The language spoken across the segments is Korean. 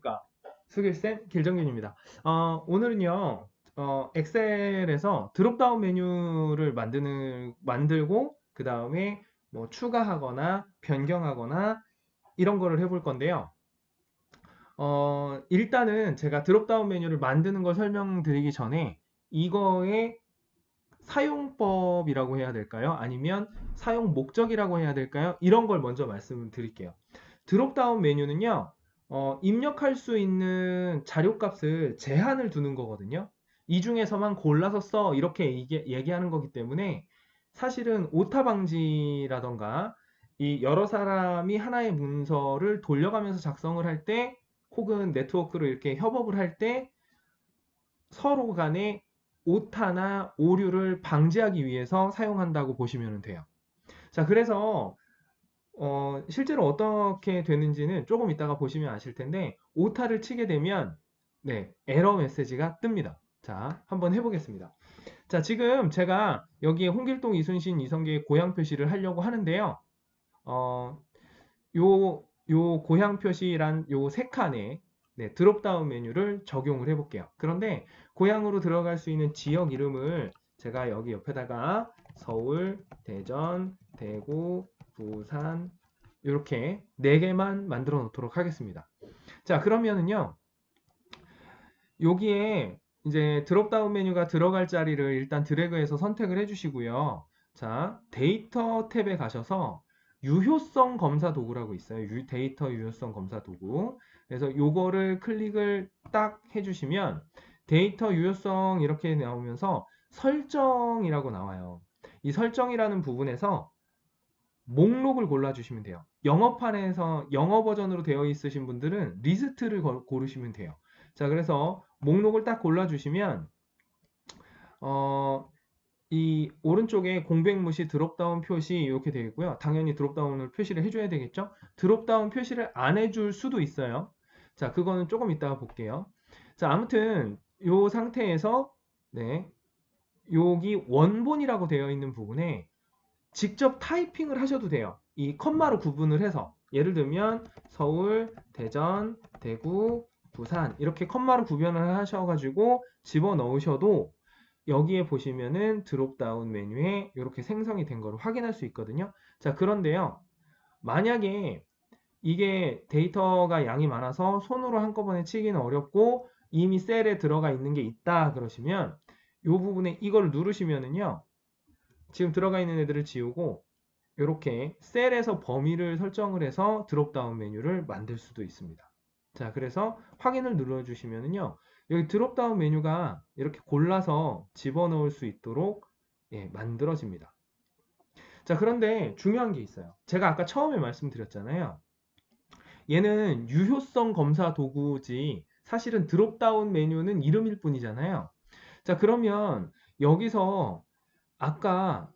안녕하십니까. 수길쌤 길정균입니다. 어, 오늘은요, 어, 엑셀에서 드롭다운 메뉴를 만드는, 만들고, 그 다음에 뭐 추가하거나 변경하거나 이런 거를 해볼 건데요. 어, 일단은 제가 드롭다운 메뉴를 만드는 걸 설명드리기 전에 이거의 사용법이라고 해야 될까요? 아니면 사용 목적이라고 해야 될까요? 이런 걸 먼저 말씀드릴게요. 드롭다운 메뉴는요, 어, 입력할 수 있는 자료값을 제한을 두는 거거든요. 이 중에서만 골라서 써 이렇게 얘기, 얘기 하는 거기 때문에 사실은 오타 방지라던가 이 여러 사람이 하나의 문서를 돌려가면서 작성을 할 때 혹은 네트워크로 이렇게 협업을 할 때 서로 간에 오타나 오류를 방지하기 위해서 사용한다고 보시면 돼요. 자, 그래서 어, 실제로 어떻게 되는지는 조금 이따가 보시면 아실 텐데 오타를 치게 되면 네, 에러 메시지가 뜹니다. 자, 한번 해보겠습니다. 자, 지금 제가 여기에 홍길동, 이순신, 이성계의 고향 표시를 하려고 하는데요. 어, 요, 요 고향 표시란 요 세 칸에 네, 드롭다운 메뉴를 적용을 해볼게요. 그런데 고향으로 들어갈 수 있는 지역 이름을 제가 여기 옆에다가 서울, 대전, 대구, 부산 이렇게 네 개만 만들어 놓도록 하겠습니다. 자, 그러면은요. 여기에 이제 드롭다운 메뉴가 들어갈 자리를 일단 드래그해서 선택을 해 주시고요. 자, 데이터 탭에 가셔서 유효성 검사 도구라고 있어요. 유, 데이터 유효성 검사 도구. 그래서 요거를 클릭을 딱 해주시면 데이터 유효성 이렇게 나오면서 설정이라고 나와요. 이 설정이라는 부분에서 목록을 골라주시면 돼요. 영어판에서 영어 버전으로 되어 있으신 분들은 리스트를 고르시면 돼요. 자, 그래서 목록을 딱 골라주시면 어, 이 오른쪽에 공백무시 드롭다운 표시 이렇게 되어 있고요. 당연히 드롭다운을 표시를 해줘야 되겠죠. 드롭다운 표시를 안 해줄 수도 있어요. 자, 그거는 조금 이따가 볼게요. 자, 아무튼 이 상태에서 네, 여기 원본이라고 되어 있는 부분에 직접 타이핑을 하셔도 돼요. 이 컴마로 구분을 해서 예를 들면 서울, 대전, 대구, 부산 이렇게 컴마로 구별을 하셔가지고 집어 넣으셔도 여기에 보시면은 드롭다운 메뉴에 이렇게 생성이 된 거를 확인할 수 있거든요. 자 그런데요. 만약에 이게 데이터가 양이 많아서 손으로 한꺼번에 치기는 어렵고 이미 셀에 들어가 있는 게 있다 그러시면 이 부분에 이걸 누르시면은요. 지금 들어가 있는 애들을 지우고 이렇게 셀에서 범위를 설정을 해서 드롭다운 메뉴를 만들 수도 있습니다. 자, 그래서 확인을 눌러주시면요. 여기 드롭다운 메뉴가 이렇게 골라서 집어넣을 수 있도록 예, 만들어집니다. 자, 그런데 중요한 게 있어요. 제가 아까 처음에 말씀드렸잖아요. 얘는 유효성 검사 도구지 사실은 드롭다운 메뉴는 이름일 뿐이잖아요. 자, 그러면 여기서 아까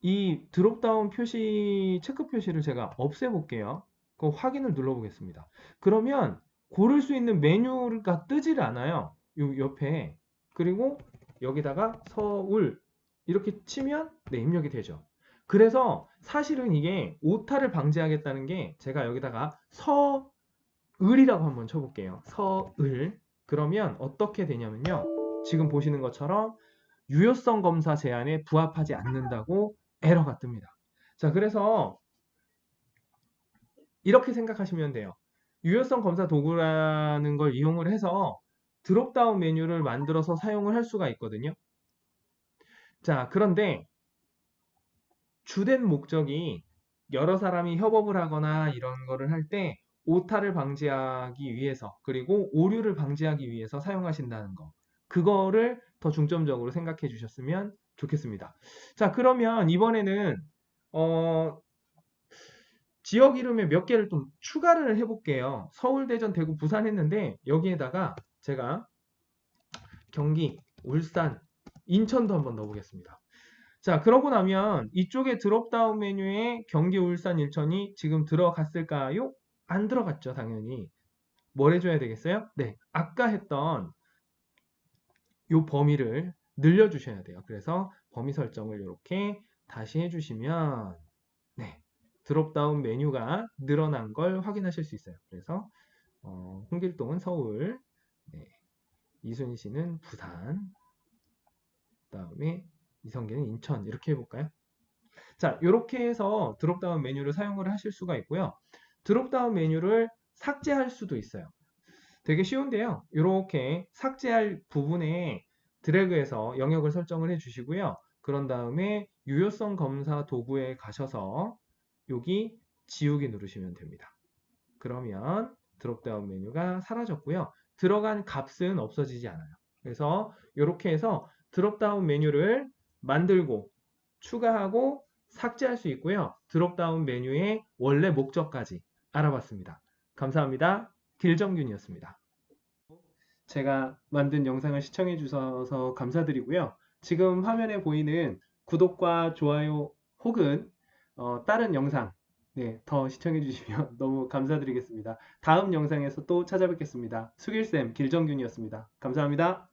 이 드롭다운 표시, 체크 표시를 제가 없애볼게요. 그 확인을 눌러보겠습니다. 그러면 고를 수 있는 메뉴가 뜨질 않아요. 요 옆에. 그리고 여기다가 서울 이렇게 치면 네, 입력이 되죠. 그래서 사실은 이게 오타를 방지하겠다는 게 제가 여기다가 서을이라고 한번 쳐볼게요. 서을. 그러면 어떻게 되냐면요. 지금 보시는 것처럼 유효성 검사 제한에 부합하지 않는다고 에러가 뜹니다. 자, 그래서 이렇게 생각하시면 돼요. 유효성 검사 도구라는 걸 이용을 해서 드롭다운 메뉴를 만들어서 사용을 할 수가 있거든요. 자, 그런데 주된 목적이 여러 사람이 협업을 하거나 이런 거를 할 때 오타를 방지하기 위해서 그리고 오류를 방지하기 위해서 사용하신다는 거. 그거를 더 중점적으로 생각해 주셨으면 좋겠습니다. 자, 그러면 이번에는 어, 지역 이름에 몇 개를 좀 추가를 해볼게요. 서울, 대전, 대구, 부산 했는데 여기에다가 제가 경기, 울산, 인천도 한번 넣어보겠습니다. 자, 그러고 나면 이쪽에 드롭다운 메뉴에 경기, 울산, 인천이 지금 들어갔을까요? 안 들어갔죠, 당연히. 뭘 해줘야 되겠어요? 네, 아까 했던 이 범위를 늘려주셔야 돼요. 그래서 범위 설정을 이렇게 다시 해주시면 네 드롭다운 메뉴가 늘어난 걸 확인하실 수 있어요. 그래서 어, 홍길동은 서울, 네, 이순희 씨는 부산, 그다음에 이성계는 인천 이렇게 해볼까요? 자, 이렇게 해서 드롭다운 메뉴를 사용을 하실 수가 있고요. 드롭다운 메뉴를 삭제할 수도 있어요. 되게 쉬운데요. 이렇게 삭제할 부분에 드래그해서 영역을 설정을 해주시고요. 그런 다음에 유효성 검사 도구에 가셔서 여기 지우기 누르시면 됩니다. 그러면 드롭다운 메뉴가 사라졌고요. 들어간 값은 없어지지 않아요. 그래서 이렇게 해서 드롭다운 메뉴를 만들고 추가하고 삭제할 수 있고요. 드롭다운 메뉴의 원래 목적까지 알아봤습니다. 감사합니다. 길정균이었습니다. 제가 만든 영상을 시청해 주셔서 감사드리고요. 지금 화면에 보이는 구독과 좋아요 혹은 어, 다른 영상 네, 더 시청해 주시면 너무 감사드리겠습니다. 다음 영상에서 또 찾아뵙겠습니다. 수길쌤 길정균이었습니다. 감사합니다.